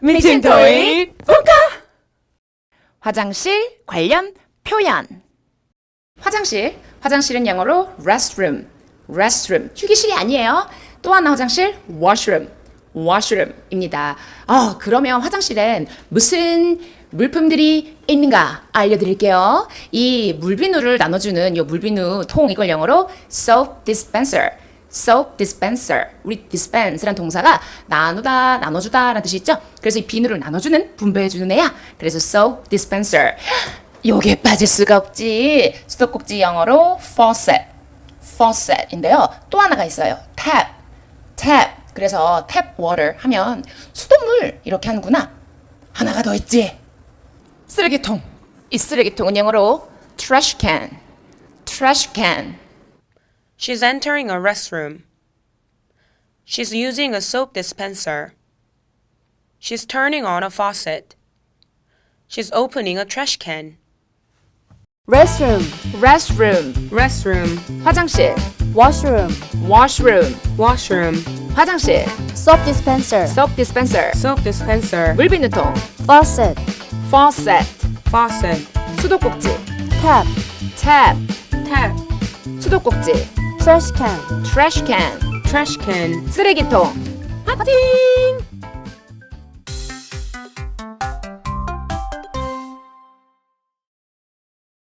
미친 토익 본카 화장실 관련 표현. 화장실 화장실은 영어로 restroom restroom. 휴게실이 아니에요. 또 하나 화장실 washroom washroom입니다. 어 그러면 화장실엔 무슨 물품들이 있는가 알려드릴게요. 이 물비누를 나눠주는 이 물비누 통 이걸 영어로 soap dispenser soap dispenser. 우리 dispense란 동사가 나누다, 나눠주다 라는 뜻이 있죠? 그래서 이 비누를 나눠주는, 분배해주는 애야. 그래서 soap dispenser. 요게 빠질 수가 없지. 수도꼭지 영어로 faucet. faucet인데요. 또 하나가 있어요. tap. tap. 그래서 tap water 하면 수돗물 이렇게 하는구나. 하나가 더 있지. 쓰레기통. 이 쓰레기통은 영어로 trash can. trash can. She's entering a restroom. She's using a soap dispenser. She's turning on a faucet. She's opening a trash can. restroom, restroom. Restroom, 화장실. washroom, washroom. washroom, 화장실. soap dispenser, soap dispenser. soap dispenser, 물비누통. faucet, faucet. faucet, 수도꼭지. tap, tap. tap, 수도꼭지. trash can. trash can. trash can. 쓰레기통. 하팅!